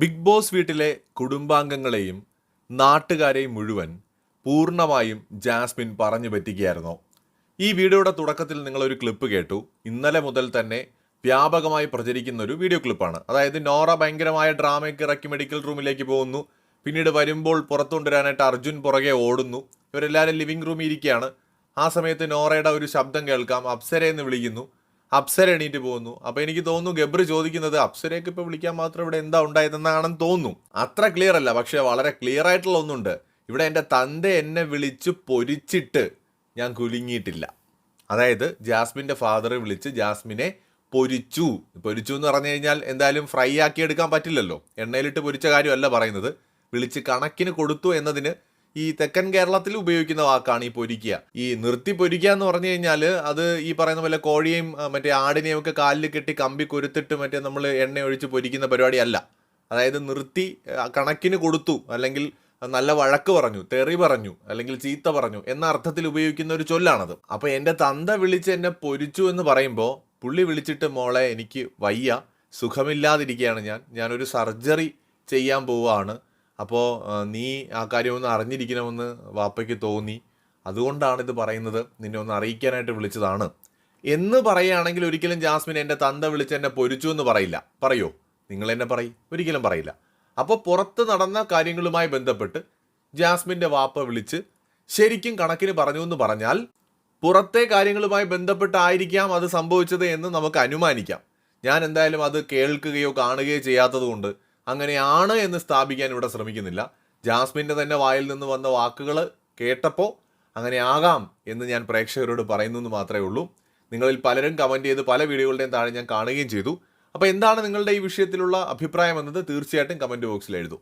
Big boss വീട്ടിലെ കുടുംബാംഗങ്ങളെയും നാട്ടുകാരെയും മുഴുവൻ പൂർണമായും ജാസ്മിൻ പറഞ്ഞു പറ്റുകയായിരുന്നു ഈ വീഡിയോയുടെ തുടക്കത്തിൽ നിങ്ങളൊരു ക്ലിപ്പ് കേട്ടു. ഇന്നലെ മുതൽ തന്നെ വ്യാപകമായി പ്രചരിക്കുന്ന ഒരു വീഡിയോ ക്ലിപ്പാണ്. അതായത് നോറ ഭയങ്കരമായ ഡ്രാമയ്ക്ക് ഇറക്കി മെഡിക്കൽ റൂമിലേക്ക് പോകുന്നു. പിന്നീട് വരുമ്പോൾ പുറത്തുകൊണ്ടുവരാനായിട്ട് അർജുൻ പുറകെ ഓടുന്നു. ഇവരെല്ലാവരും ലിവിംഗ് റൂമിൽ ഇരിക്കുകയാണ്. ആ സമയത്ത് നോറയുടെ ഒരു ശബ്ദം കേൾക്കാം. അപ്സര എന്ന് വിളിക്കുന്നു. അപ്സര എണീറ്റ് പോകുന്നു. അപ്പൊ എനിക്ക് തോന്നുന്നു ഗബ്രി ചോദിക്കുന്നത് അപ്സരയൊക്കെ ഇപ്പൊ വിളിക്കാൻ മാത്രം ഇവിടെ എന്താ ഉണ്ടായതെന്നാണെന്ന് തോന്നുന്നു. അത്ര ക്ലിയർ അല്ല. പക്ഷെ വളരെ ക്ലിയർ ആയിട്ടുള്ള ഒന്നുണ്ട്. ഇവിടെ എന്റെ തന്ത എന്നെ വിളിച്ച് പൊരിച്ചിട്ട് ഞാൻ കുലുങ്ങിയിട്ടില്ല. അതായത് ജാസ്മിന്റെ ഫാദറെ വിളിച്ച് ജാസ്മിനെ പൊരിച്ചു. പൊരിച്ചു എന്ന് പറഞ്ഞു കഴിഞ്ഞാൽ എന്തായാലും ഫ്രൈ ആക്കി എടുക്കാൻ പറ്റില്ലല്ലോ. എണ്ണയിലിട്ട് പൊരിച്ച കാര്യമല്ല പറയുന്നത്. വിളിച്ച് കണക്കിന് കൊടുത്തു എന്നതിന് ഈ തെക്കൻ കേരളത്തിൽ ഉപയോഗിക്കുന്ന വാക്കാണ് ഈ പൊരിക്കുക. ഈ നിർത്തി പൊരിക്കുക എന്ന് പറഞ്ഞു കഴിഞ്ഞാൽ അത് ഈ പറയുന്ന പോലെ കോഴിയും മറ്റേ ആടിനെയും ഒക്കെ കാലിൽ കെട്ടി കമ്പി കൊരുത്തിട്ട് മറ്റേ നമ്മൾ എണ്ണ ഒഴിച്ച് പൊരിക്കുന്ന പരിപാടിയല്ല. അതായത് നിർത്തി കണക്കിന് കൊടുത്തു അല്ലെങ്കിൽ നല്ല വഴക്ക് പറഞ്ഞു തെറി പറഞ്ഞു അല്ലെങ്കിൽ ചീത്ത പറഞ്ഞു എന്ന അർത്ഥത്തിൽ ഉപയോഗിക്കുന്ന ഒരു ചൊല്ലാണത്. അപ്പോൾ എന്റെ തന്ത വിളിച്ച് എന്നെ പൊരിച്ചു എന്ന് പറയുമ്പോൾ പുള്ളി വിളിച്ചിട്ട് മോളെ എനിക്ക് വയ്യ സുഖമില്ലാതിരിക്കുകയാണ് ഞാൻ. ഞാനൊരു സർജറി ചെയ്യാൻ പോവുകയാണ്. അപ്പോൾ നീ ആ കാര്യം ഒന്ന് അറിഞ്ഞിരിക്കണമെന്ന് വാപ്പയ്ക്ക് തോന്നി. അതുകൊണ്ടാണ് ഇത് പറയുന്നത്. നിന്നെ ഒന്ന് അറിയിക്കാനായിട്ട് വിളിച്ചതാണ്. എന്ന് പറയുകയാണെങ്കിൽ ഒരിക്കലും ജാസ്മിൻ എന്റെ തന്ത വിളിച്ച് എന്നെ പൊരിച്ചു എന്ന് പറയില്ല. പറയോ? നിങ്ങൾ എന്നെ പറയും. ഒരിക്കലും പറയില്ല. അപ്പോൾ പുറത്ത് നടന്ന കാര്യങ്ങളുമായി ബന്ധപ്പെട്ട് ജാസ്മിന്റെ വാപ്പ വിളിച്ച് ശരിക്കും കണക്കിന് പറഞ്ഞു എന്ന് പറഞ്ഞാൽ പുറത്തെ കാര്യങ്ങളുമായി ബന്ധപ്പെട്ടായിരിക്കാം അത് സംഭവിച്ചത് എന്ന് നമുക്ക് അനുമാനിക്കാം. ഞാൻ എന്തായാലും അത് കേൾക്കുകയോ കാണുകയോ ചെയ്യാത്തത് കൊണ്ട് അങ്ങനെയാണ് എന്ന് സ്ഥാപിക്കാൻ ഇവിടെ ശ്രമിക്കുന്നില്ല. ജാസ്മിന്റെ തന്നെ വായിൽ നിന്ന് വന്ന വാക്കുകൾ കേട്ടപ്പോൾ അങ്ങനെ ആകാം എന്ന് ഞാൻ പ്രേക്ഷകരോട് പറയുന്നു എന്ന് മാത്രമേ ഉള്ളൂ. നിങ്ങളിൽ പലരും കമന്റ് ചെയ്ത് പല വീഡിയോകളുടെയും താഴെ ഞാൻ കാണുകയും ചെയ്തു. അപ്പോൾ എന്താണ് നിങ്ങളുടെ ഈ വിഷയത്തിലുള്ള അഭിപ്രായം എന്നത്? തീർച്ചയായിട്ടും കമന്റ് ബോക്സിൽ എഴുതൂ.